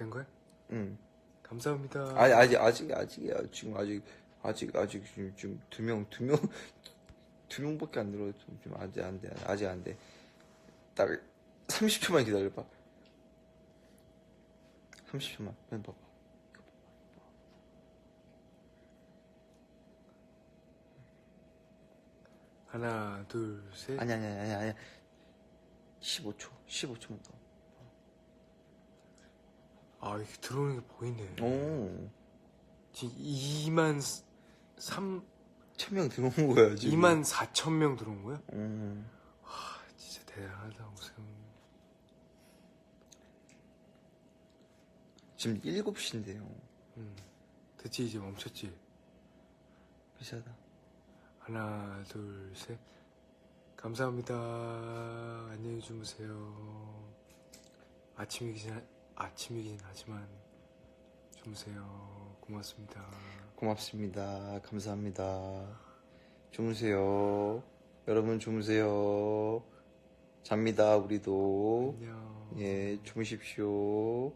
된 거야? 응. 감사합니다. 아니 아직 아직 아직이야. 지금 아직 아직 아직 지금 지금 두명두명 두 명밖에 안 들어. 좀, 좀 아직 안 돼. 아직 안 돼. 딱 30초만 기다려봐. 30초만. 맨 봐봐. 하나, 둘, 셋. 아니 아니 아니 아니. 15초. 15초만 더. 아, 이렇게 들어오는 게 보이네. 오. 지금 2만 3, 천명 들어온 거야 지금. 2만 4천 명 들어온 거야? 음. 아, 진짜 대단하다, 우선. 지금 7시인데요. 음. 됐지, 이제 멈췄지? 비싸다. 하나, 둘, 셋. 감사합니다. 안녕히 주무세요. 아침이긴, 하- 아침이긴 하지만, 주무세요. 고맙습니다. 고맙습니다. 감사합니다. 주무세요. 여러분 주무세요. 잡니다, 우리도. 안녕. 예, 주무십시오.